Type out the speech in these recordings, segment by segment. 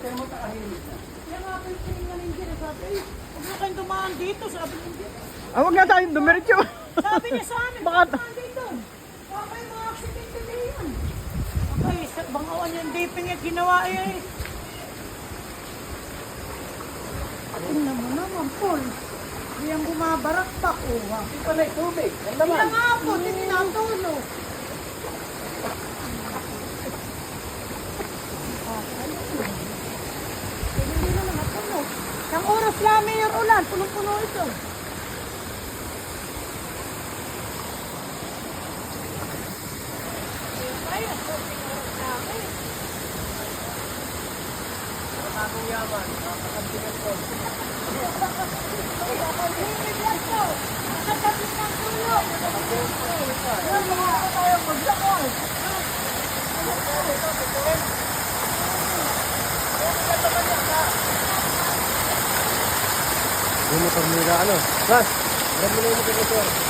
Kaya mo takahimik na. Kaya nga po yung tingaling din. Sabi, eh, huwag na kayong dumaan dito. Sabi niya, Ah, wag na tayong dumiretso. sabi niya sa amin, Baka- huwag dumaan dito. Baka may mga aksidente din yan. Okay, sa bangawan yung diping yung ginawa eh. Tingnan mo naman, Paul. Hindi yan bumabarak pa ko. ha? Hindi pa na tubig. Ang Kaya nga po, tinatulog. Hindi na naman puno. Namin yung ulan, punong-puno ito. Bagong yaman. Nakakatigas ko. Yung motor nila ano? Ras, alam mo na yung motor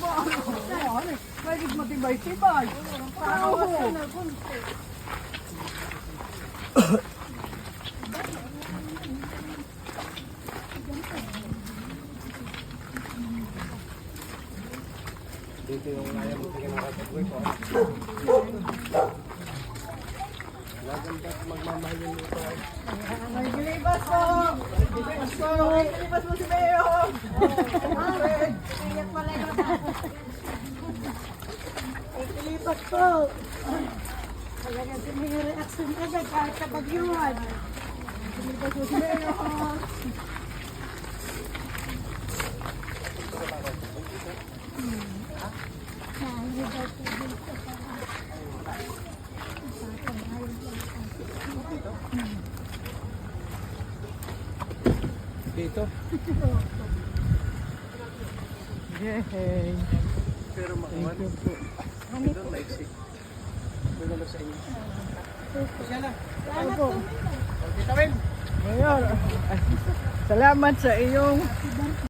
motor. Pwede matibay-tibay. Dito yung ayaw mo kapag ko. Laganda magmamahal yung lupa. May gilibas po! Gilibas po! May gilibas po si Beo! Ay, kilipat po. Talaga si may reaction agad kahit sa bagyuhan. Kilipat po si Beo. Dito. Yay! Pero makuman. Ito maiksi. Doon na sa inyo. Siya na. Salamat po. Dito, Win. Mayor, salamat sa iyong